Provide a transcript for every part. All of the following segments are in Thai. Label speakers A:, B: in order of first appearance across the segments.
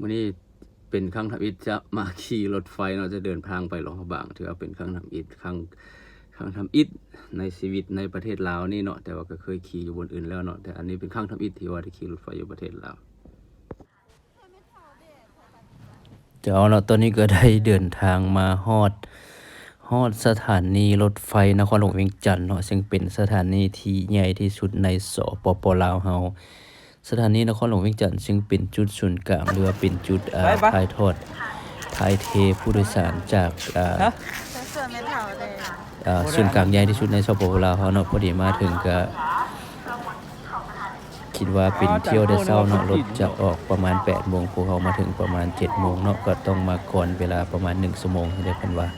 A: มื้อนี้เป็นครั้งทำอิฐจะมาขี่รถไฟเนาจะเดินทางไปหลวงพระบางถือว่าเป็นครั้งทำอิฐครั้งครั้งทำอิฐในชีวิตในประเทศลาวนี่เนาะแต่ว่าก็เคยขี่อยู่บนอื่นแล้วเนาะแต่อันนี้เป็นครั้งทำอิฐที่ว่าได้ขี่รถไฟอยู่ประเทศลาวเจ้าเนาะตอนนี้ก็ได้เดินทางมาฮอดฮอดสถานีรถไฟนครหลวงเวียงจันทน์เนาะซึ่งเป็นสถานีที่ใหญ่ที่สุดในสปปลาวเฮา สถานีนครหลวงเวียงจันทน์ซึ่งเป็นจุดศูนย์กลางหรือว่าเป็นจุดอ่า
B: ไปปะ
A: ถ่ายทอดถ่ายเทผู้โดยสารจากอ่า
B: ฮะ
C: ฉันเสื้อไม่เท่าเลย
A: อ่าศูนย์กลางใหญ่ที่สุดในสปปลาวเฮาเนาะพอดีมาถึงก็คิดว่าเป็นเที่ยวได้เช้าเนาะรถจะออกประมาณ8โมงพวกเขามาถึงประมาณ7โมงเนาะก็ต้องมาก่อนเวลาประมาณ1ชั่วโมงให้ได้เพิ่นว่า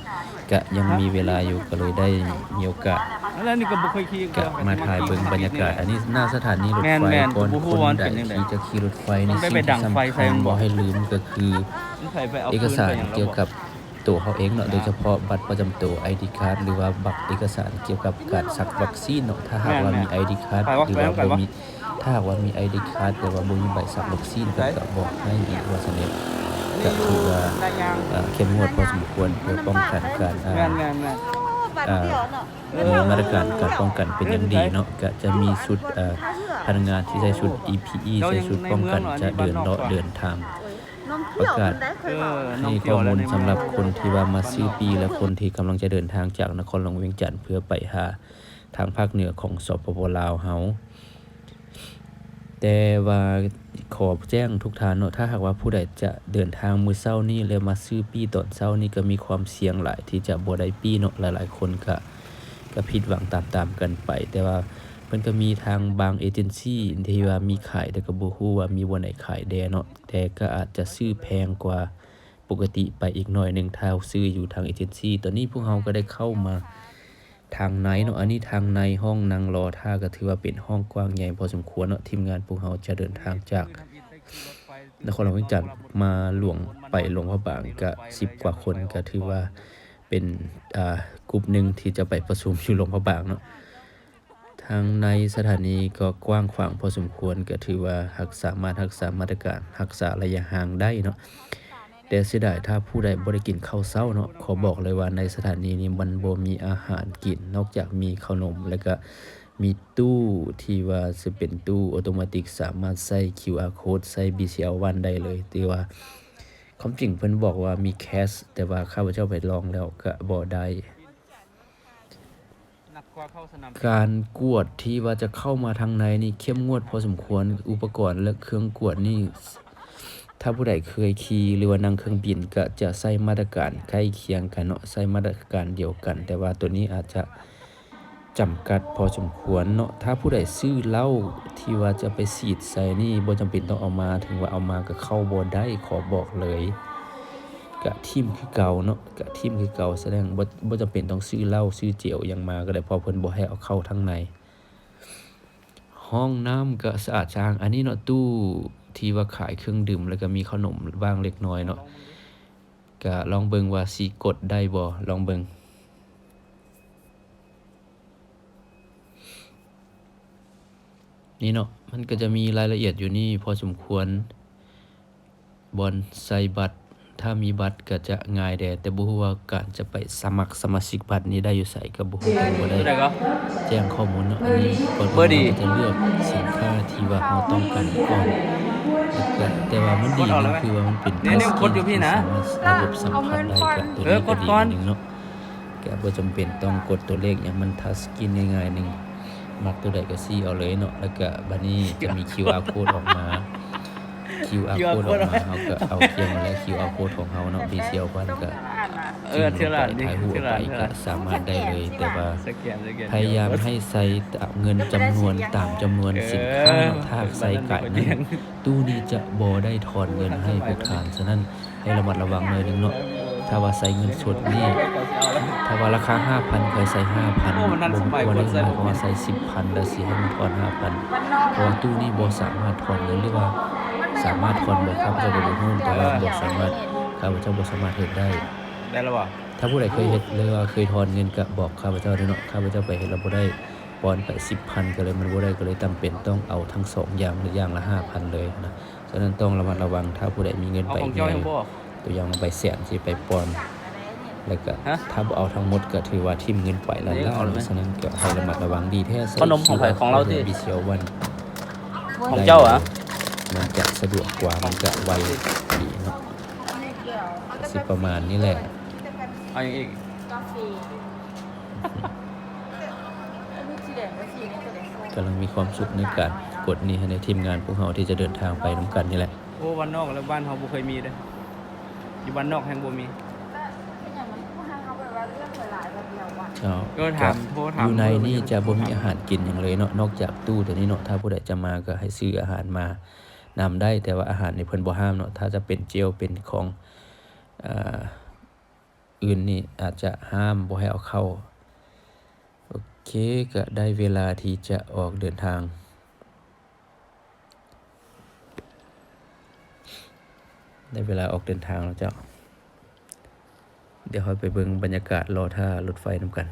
A: ก็ยังมีเวลาอยู่ก็เลยได้มีโอกาส
B: แล้วนี่ก็บ่เคยขี่
A: กะมาถ่ายเบิ่งบรรยากาศ อันนี้หน้าสถานีรถ
B: แม่น
A: ไฟ
B: แม่น
A: ก่อน
B: บ่ฮู้
A: คน
B: ว่ามัน
A: ใด
B: เป็นจังได๋
A: ที่จะขี่รถไฟใน
B: ต้องได้
A: สิ่ง
B: ไปดั
A: ที่
B: งไฟ
A: สำ
B: ใส่
A: คัญ
B: มันบ่
A: บ่ให้ลืมก็คือ
B: ใส่ไปเอา
A: เอกสาร
B: ปืนไปหง
A: เกี่ยวกับตัวเขาเองเนาะโดยเฉพาะบัตรประจำตัว ID card หรือว่าบัตรเอกสารเกี่ยวกับการสักวัคซีนเนาะถ้าหากว่ามี ID card
B: ไปวะ
A: หรือว่า
B: ไปวะ
A: บ่มีถ้าหากว่ามี ID card แต่ว่าบ่มีใบสักวัคซีนเพิ่นก็บอกให้อีกว่าซั่นเด้ ก็ถือว่าเข้มงวดพอสมควรเพื่อป้องกันการอ่า
B: แม่นแม่นแม่น
C: โอ้บัตรเดียวเนาะ
B: เอ
A: มี
B: อ
A: มาตรการการป้องกันเป็นอย่างดีเนาะก็จะมีชุดพนักงานที่ใส่ชุด EPE ใส่ชุดป้องกันจะเดินเลาะเดินทาง
C: นมเขียวมันได้เค
B: เอย
C: บอก
B: อน้อง
A: ให้ข้อมูลสำหรับคนที่ว่ามาซื้อปี และคนที่กำลังจะเดินทางจากนครหลวงเวียงจันทร์เพื่อไปหาทางภาคเหนือของสปปลาวเฮา แต่ว่าขอแจ้งทุกท่านเนาะถ้าหากว่าผู้ใดจะเดินทางมือเช้านี้แล้วมาซื้อปีตอนเช้านี้ก็มีความเสี่ยงหลายที่จะบ่ได้ปีเนาะหลายๆ คนก็ก็ผิดหวังตามๆกันไป แต่ว่ามันก็มีทางบางเอเจนซี่ที่ว่ามีขายแต่ก็บ่ฮู้ว่ามีบ่ไหนขายแดเนาะแต่ก็อาจจะซื้อแพงกว่าปกติไปอีกหน่อยหนึงถ้าซื้ออยู่ทางเอเจนซี่ตอนนี้พวกเราก็ได้เข้ามา ทางในเนาะอันนี้ทางในห้องนั่งรอท่าก็ถือว่าเป็นห้องกว้างใหญ่พอสมควรเนาะทีมงานพวกเราจะเดินทางจากนครหลวงจันทร์มาหลวงไปหลวงพระบางก็10กว่าคนก็ถือว่าเป็นอ่ากลุ่มหนึ่งที่จะไปประชุมอยู่หลวงพระบางเนาะทางในสถานีก็กว้างขวางพอสมควรก็ถือว่ารักษามารถรักษามาตรการรักษาระยะห่างได้เนาะ แต่เสียดายถ้าผู้ใดบ่ได้กินข้าวเช้าเนาะขอบอกเลยว่าในสถานีนี้มันบ่มีอาหารกิน นอกจากมีขนมแล้วก็มีตู้ที่ว่าจะเป็นตู้ออโตเมติสามารถใส่ QR code ใส่ BCL1 ได้เลยแต่ว่าความจริงเพิ่นบอกว่ามีแคส แต่ว่าข้าพเจ้าไปลองแล้วก็บ่ได้
B: หนักกว่าเข้าสนาม
A: การกวดที่ว่าจะเข้ามาทางในนี่เข้มงวดพอสมควรอุปกรณ์และเครื่องกวดนี่ ถ้าผู้ใดเคยขี่หรือว่านั่งเครื่องบินก็จะใส่มาตรการใกล้เคียงกันเนาะใส่มาตรการเดียวกัน แต่ว่าตัวนี้อาจจะจำกัดพอสมควรเนาะถ้าผู้ใดซื้อเหล้าที่ว่าจะไปฉีดใส่นี่บ่จำเป็นต้องเอามาถึงว่าเอามาก็เข้าบ่ได้ขอบอกเลยกะทิมคือเก่าเนาะกะทิมคือเก่าแสดงบ่บ่จำเป็นต้องซื้อเหล้าซื้อเจียวยังมาก็ได้พอเพิ่นบ่ให้เอาเข้าทางใน ห้องน้ำก็สะอาดสะอ้างอันนี้เนาะตู้ ที่ว่าขายเครื่องดื่มแล้วก็มีขนมบ้างเล็กน้อยเนาะก็ลองเบิ่งว่าสิกดได้บ่ลองเบิ่งนี่เนาะมันก็จะมีรายละเอียดอยู่นี่พอสมควรบอนใส่บัตร ถ้ามีบัตรก็จะง่ายแดแต่บ่ฮู้ว่าการจะไปสมัครสมาชิกบัตรนี้ได้อยู่ไสก็บ่ฮู้บ่ได้
B: ตัวใดก็
A: แจ้งข้อมูลเนาะอันนี้ก่อน
B: เบอร์ดี
A: เราจะเลือกสินค้าที่ว่าเราต้องการก่อน แล้วก็แต่ว่ามันดี
B: กดออกแล้ว
A: นะ
B: ไหม
A: คือว่ามันเป็น
B: เนี่ยเนี่ยกดอยู่พี่นะ
A: สามารถระบบสัมผัสได้กับตัว
B: เอ
A: นี้
B: อก
A: ก็
B: ด
A: ดี
B: ก่อน
A: อันหนึงเนาะแกบ่จำเป็นต้องกดตัวเลขอย่างมันทัชสกรีนง่ายๆหนึงมักตัวใดก็ซี่เอาเลยเนาะแล้วก็บัดนี้จะมี QR code ออกมา QR code ออกมาเราก็เอาเทียมมาแล้ว QR code ของเราเนาะ BCL วันก็
B: เออเท่าไหร่ดิ
A: ถ่ายรูป
B: เท่าไห
A: ไป
B: ร่เท่าไห
A: ก็
B: ร่
A: สามารถได้เลย แต่ว่า
B: สแกนสแกน
A: พยายามให้ใส่เงินจำนวนตามจำนวนสินค้าเนาะถ้าหากใส่ไก่นั้นตู้นี้จะบ่ได้ถอนเงินให้ผู้ค้าฉะนั้นให้ระมัดระวังหน่อยหนึงเนาะถ้าว่าใส่เงินสดนี่ถ้าว่าราคา5,000เคยใส่5,000
B: โอ้มันทันสมัย
A: บ่ได้
B: คนใส่
A: หมายความว่าใส่10,000แล้วสิให้มันถอน5,000เพราะว่าตู้นี้บ่สามารถถอนเงินหรือว่า สามารถถอนบ่ครับเจ้าบ่รู้แต่ว่าบ่สามารถข้าพเจ้าบ่สามารถเฮ็ดได้
B: ได้แล้วบ่
A: ถ้าผู้ใดเคยเฮ็ดหรือว่าเคยถอนเงินก็บอกข้าพเจ้าด้วยเนาะข้าพเจ้าไปเฮ็ดแล้วบ่ได้ปอนไป10,000ก็เลยมันบ่ได้ก็เลยจำเป็นต้องเอาทั้งสองอย่างหรืออย่างละ5,000เลยนะฉะนั้นต้องระมัดระวังถ้าผู้ใดมีเงิน
B: เอา
A: ไป
B: ของ
A: ให
B: เจ้า
A: ญ่
B: ยังบ่
A: ตัวอย่างใบแสนสิไปปลอมแล้วก็
B: ฮะ
A: ถ้าบ่เอาทั้งหมดก็ถือว่าทิ่มเงินไปแล้ว
B: เดี๋ยวเอาเลยไหม
A: ฉะนั้นก็ให้ระมัดระวังดีแท้ใส่
B: ขนมของไผของเราสิ
A: บิเซียววัน
B: ของเจ้าเหรอ
A: มันจะสะดวกกว่ามันจะไวดีเนาะสิประมาณนี้แหละ
B: เอาอย่างอีก
C: กาแฟอันนี้สีแดงกับสีนี้ตัวเด็ก
A: กำลังมีความสุขในการกดนี้ให้ในทีมงานพวกเราที่จะเดินทางไปนํกันนี่แหละ
B: โอ้บ้านนอกแล้วบ้านเฮาบ่เคยมีเด้ออยู่บ้านนอกแห่งบ่มี
C: อย่างมันผู้ให้เขาแบบว่าเรื่องหลายๆแบบเดียวว่ะ
A: เจ้า
B: ก็ถามโทรถาม
A: อยู่ในนี่จะบ่มีอาหารกินอย่างเลยเนาะนอกจากตู้ตัวนี้เนาะถ้าผู้ใดจะมาก็ให้ซื้ออาหารมา นำได้แต่ว่าอาหารในเพิ่นบ่ห้ามเนาะถ้าจะเป็นเจลเป็นของอื่นนี่อาจจะห้ามบ่ให้เอาเข้าโอเคก็ได้เวลาที่จะออกเดินทางได้เวลาออกเดินทางแล้วเจ้า เดี๋ยวค่อยไปเบิ่งบรรยากาศรอท่ารถไฟน้ำกัน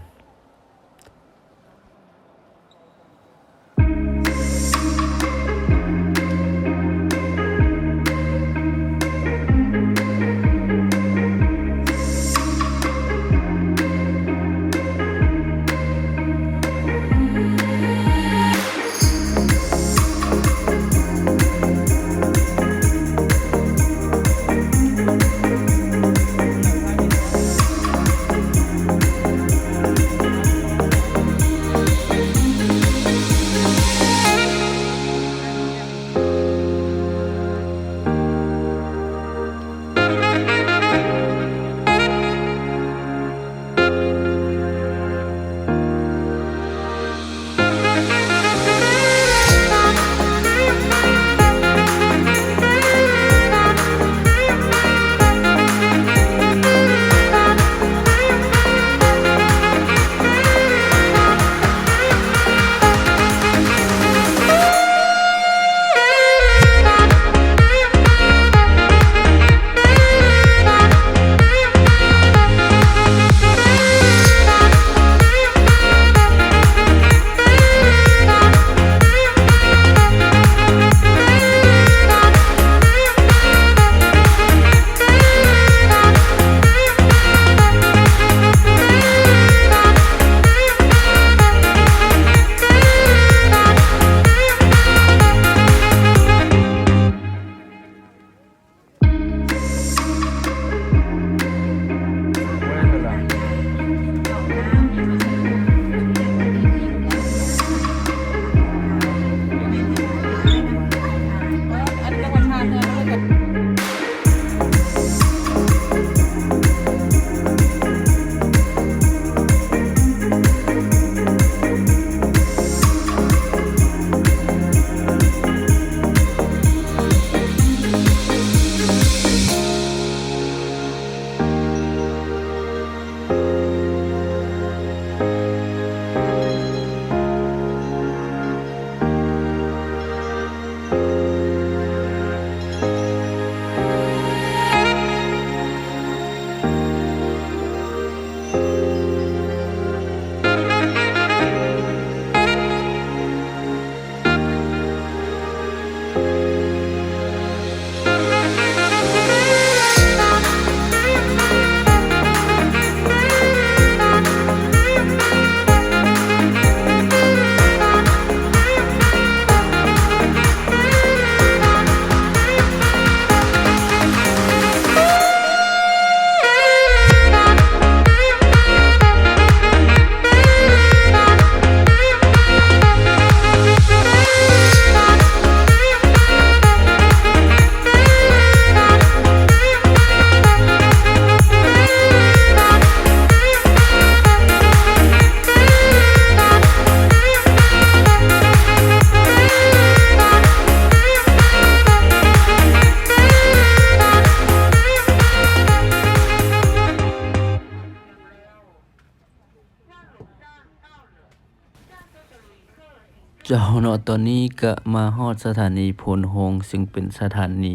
C: เจ้า
A: เนาะตอนนี้ก็มาฮอดสถานีพลโฮงซึ่งเป็นสถานี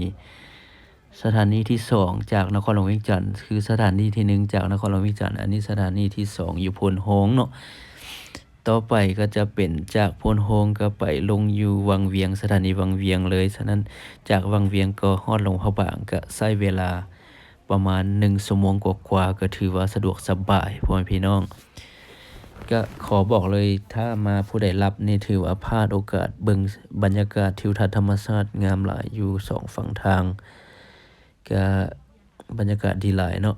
A: สถานีที่สองจากนครหลวงเวียงจันทร์คือสถานีที่หนึ่งจากนครหลวงเวียงจันทร์อันนี้สถานีที่สองอยู่พลโฮงเนาะต่อไปก็จะเป็นจากพนโฮงก็ไปลงอยู่วังเวียงสถานีวังเวียงเลยฉะนั้นจากวังเวียงก็ฮอดหลวงพระบางก็ใช้เวลาประมาณ1ชั่วโมงกว่าๆก็ถือว่าสะดวกสบายพ่อแม่พี่น้อง ก็ขอบอกเลยถ้ามาผู้ใดรับนี่ถือว่าพลาดโอกาสเบิงบรรยากาศทิวทัศน์ธรรมชาติงามหลายอยู่สองฝั่งทาง ก็บรรยากาศดีหลายเนาะ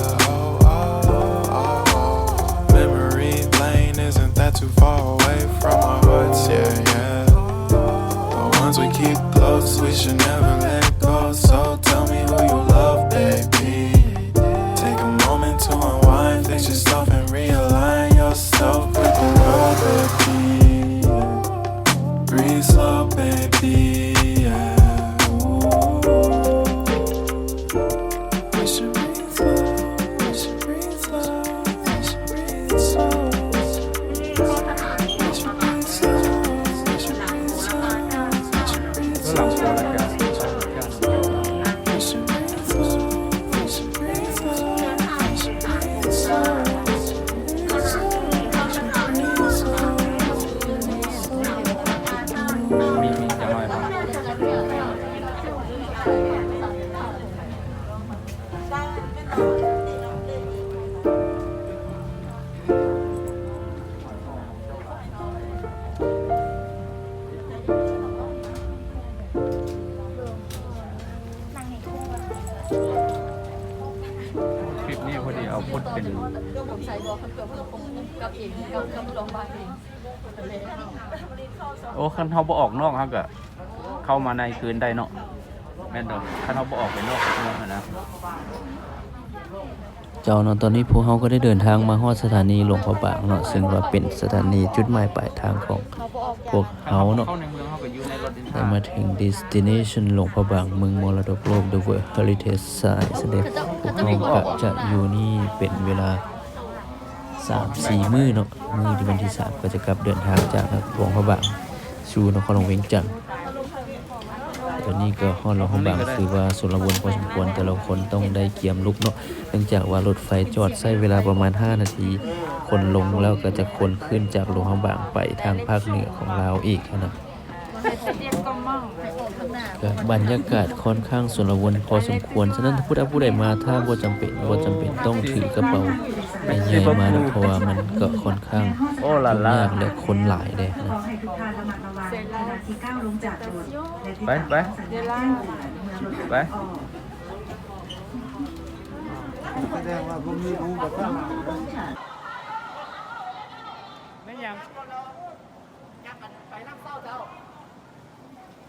D: Too far away from our hearts, yeah, yeah. The ones we keep close, we should never let
B: กับ
C: ใส่บอกคนเกิดเพื่อคงกับเองกับกับโรงพยาบาลเอง
B: โอ้คันเขาบ่ออกนอกครับก็เข้ามาในคืนได้เนาะแม่นดอกคันเขาบ่ออกไปนอกเมืองอะนะ
A: เจ้าเนาะตอนนี้พวกเขาก็ได้เดินทางมาฮอดสถานีหลวงพระบางเนาะซึ่งว่าเป็นสถานีจุดหมายปลายทางของ
C: เขาบอกออก
A: พวกเขาเนาะ
B: เข้าในเมืองเขาก็อยู่ในรถดิน
A: ได้
B: ทาง
A: มาถึง destination หลวงพระบางเมืองมรดกโลก The World Heritage Site แสดงพวกเขาก็จะอยู่นี่เป็นเวลา 3-4มื้อเนาะมื้อที่วันที่3ก็จะกลับเดินทางจากหลวงพระบางสู่นครหลวงเวียงจันทน์ตอนนี้ก็ฮอดหลวงพระบางคือว่าสุรวนพอสมควรแต่ละคนต้องได้เกียมลุกเนาะเนื่องจากว่ารถไฟจอดใช้เวลาประมาณ 5 นาที คนลงแล้วก็จะคนขึ้นจากหลวงพระบางไปทางภาคเหนือของลาอีกนะบรรยากาศค่อนข้างสุรวนพอสมควรฉะนั้นถ้าผู้ใดผู้ใดมาถ้าบ่จำเป็นบ่จำเป็นต้องถือกระเป๋า ใหญ่ๆมานะเพราะว่ามันก็ค่อนข้าง
B: โอ้ลาล่ายา
A: กและคนหลายเด้
E: ขอ
A: นะ
E: ให้ทุกท่านระมัดระวังขณะที่ก้าวลงจากรถและที่
B: ไปไป
C: เดี๋ยวล่า
B: ไป
F: แสดงว่าผมมีรู้แบบว่า
B: ไม่ยัง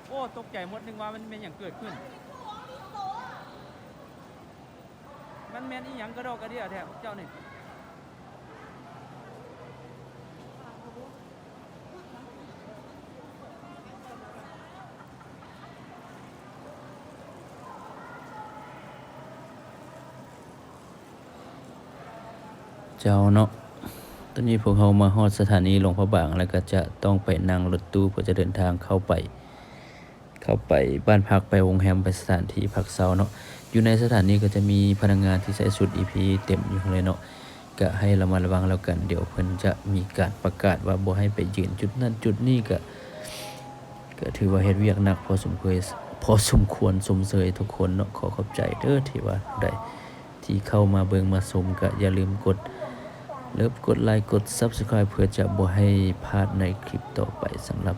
B: โอ้ตกใจหมดนึงว่ามันเป็นอย่างเกิดขึ้นมันแม่นอีหยังกระดอกกระเดียแท้พวกเจ้านี่
A: เจ้าเนาะ ตอนนี้พวกเขามาฮอดสถานีหลวงพระบางแล้วก็จะต้องไปนั่งรถตู้เพื่อจะเดินทางเข้าไป เข้าไปบ้านพักไปโรงแรมไปสถานที่พักเซาเนาะ อยู่ในสถานีก็จะมีพนักงานที่ใส่ชุด EP เต็มอยู่เลยเนาะก็ให้ระมัดระวังแล้วกัน เดี๋ยวเพิ่นจะมีการประกาศว่าบ่ให้ไปยืนจุดนั้นจุดนี้ก็ก็ถือว่าเฮ็ดเวียกหนักพอสมควรพอสมควรสมเสยทุกคนเนาะขอขอบใจเด้อที่ว่าได้ที่เข้ามาเบิ่งมาชมก็อย่าลืมกด เลิฟกดไลค์กด Subscribe เพื่อจะบ่ให้พลาดในคลิปต่อไปสำหรับ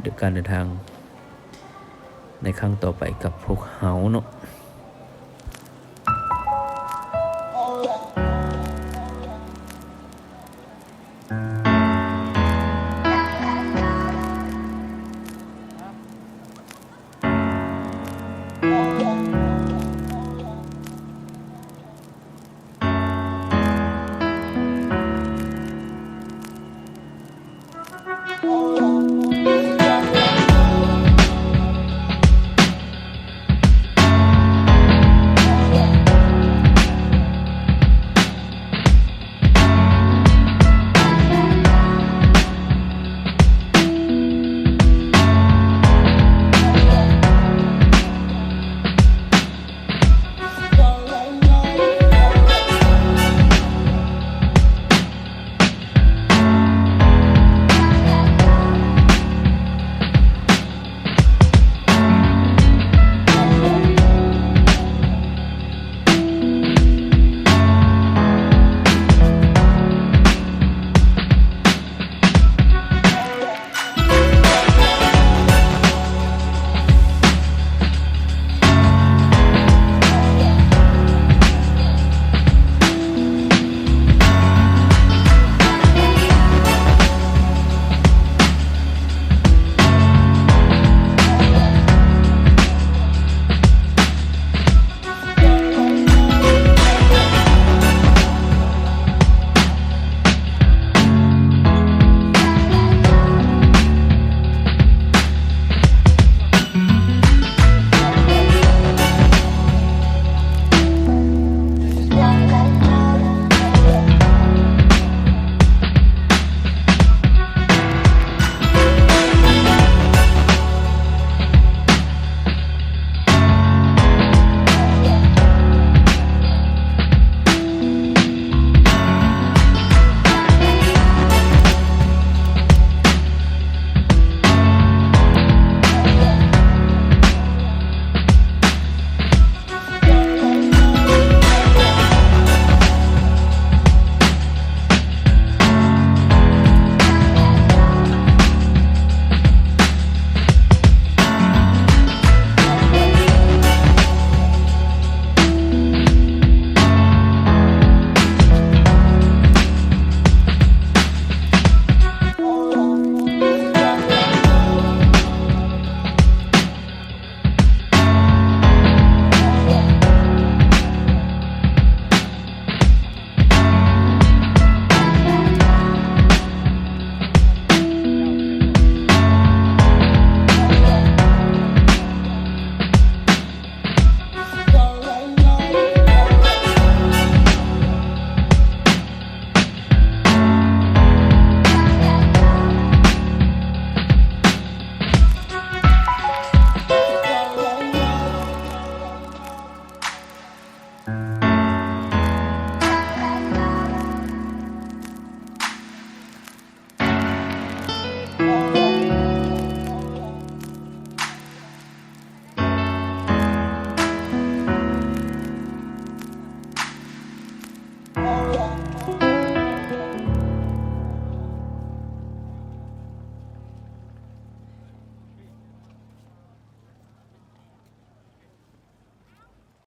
A: เดือการเดินทาง ในครั้งต่อไปกับพวกเฮาเนาะ